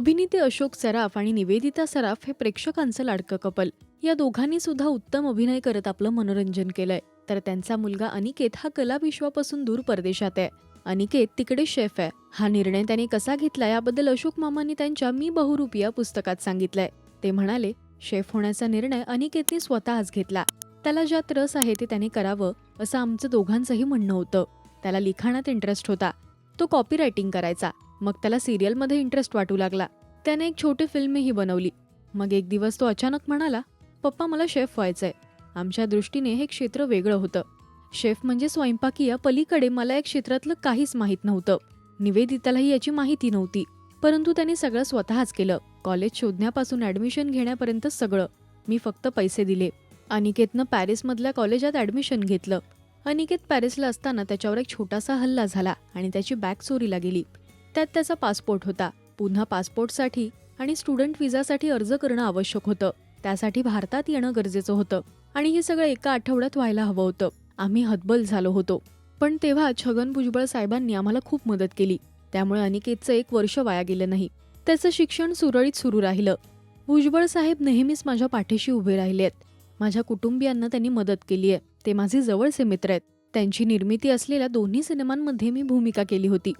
अभिनेते अशोक सराफ आणि निवेदिता सराफ हे प्रेक्षकांचं लाडकं कपल. या दोघांनी सुद्धा उत्तम अभिनय करत आपलं मनोरंजन केलंय. तर त्यांचा मुलगा अनिकेत हा कलाविश्वापासून दूर परदेशात आहे. अनिकेत तिकडे शेफ आहे. हा निर्णय त्यांनी कसा घेतला याबद्दल अशोक मामांनी त्यांच्या मी बहुरूपिया पुस्तकात सांगितलंय. ते म्हणाले शेफ होण्याचा निर्णय अनिकेतने स्वतःच घेतला. त्याला ज्यात रस आहे ते त्याने करावं असं आमचं दोघांचंही म्हणणं होतं. त्याला लिखाणात इंटरेस्ट होता. तो कॉपी रायटिंग करायचा. मग त्याला सिरियलमध्ये इंटरेस्ट वाटू लागला. त्याने एक छोटी फिल्मही बनवली. मग एक दिवस तो अचानक म्हणाला पप्पा मला शेफ व्हायचंय. आमच्या दृष्टीने हे क्षेत्र वेगळं होतं. शेफ म्हणजे स्वयंपाकीय पलीकडे मला या क्षेत्रातलं काहीच माहीत नव्हतं. निवेदितालाही याची माहिती नव्हती. परंतु त्याने सगळं स्वतःच केलं. कॉलेज शोधण्यापासून ऍडमिशन घेण्यापर्यंत सगळं. मी फक्त पैसे दिले. अनिकेतनं पॅरिसमधल्या कॉलेजात ऍडमिशन घेतलं. अनिकेत पॅरिसला असताना त्याच्यावर एक छोटासा हल्ला झाला आणि त्याची बॅग चोरीला गेली. त्यात त्याचा पासपोर्ट होता. पुन्हा पासपोर्टसाठी आणि स्टुडंट विजासाठी अर्ज करणं आवश्यक होतं. त्यासाठी भारतात येणं गरजेचं होतं. आणि हे सगळं एका आठवड्यात व्हायला हवं होतं. आम्ही हतबल झालो होतो. पण तेव्हा छगन भुजबळ साहेबांनी आम्हाला खूप मदत केली. त्यामुळे अनिकेतचं एक वर्ष वाया गेलं नाही. त्याचं शिक्षण सुरळीत सुरू राहिलं. भुजबळ साहेब नेहमीच माझ्या पाठीशी उभे राहिले आहेत. माझ्या कुटुंबियांना त्यांनी मदत केली आहे. ते माझे जवळचे मित्र आहेत. त्यांची निर्मिती असलेल्या दोन्ही सिनेमांमध्ये मी भूमिका केली होती.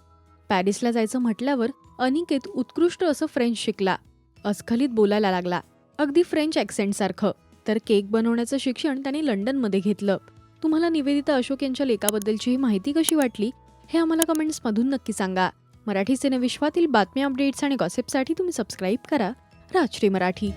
पॅरिसला जायचं म्हटल्यावर अनिकेत उत्कृष्ट असं फ्रेंच शिकला. अस्खलित बोलायला लागला. अगदी फ्रेंच ॲक्सेंट सारखं तर केक बनवण्याचं शिक्षण त्याने लंडनमध्ये घेतलं. तुम्हाला निवेदिता अशोक यांच्या लेखाबद्दलची ही माहिती कशी वाटली हे आम्हाला कमेंट्समधून नक्की सांगा. मराठी सिनेविश्वातील बातम्या अपडेट्स आणि गॉसिपसाठी तुम्ही सबस्क्राईब करा. राजश्री मराठी.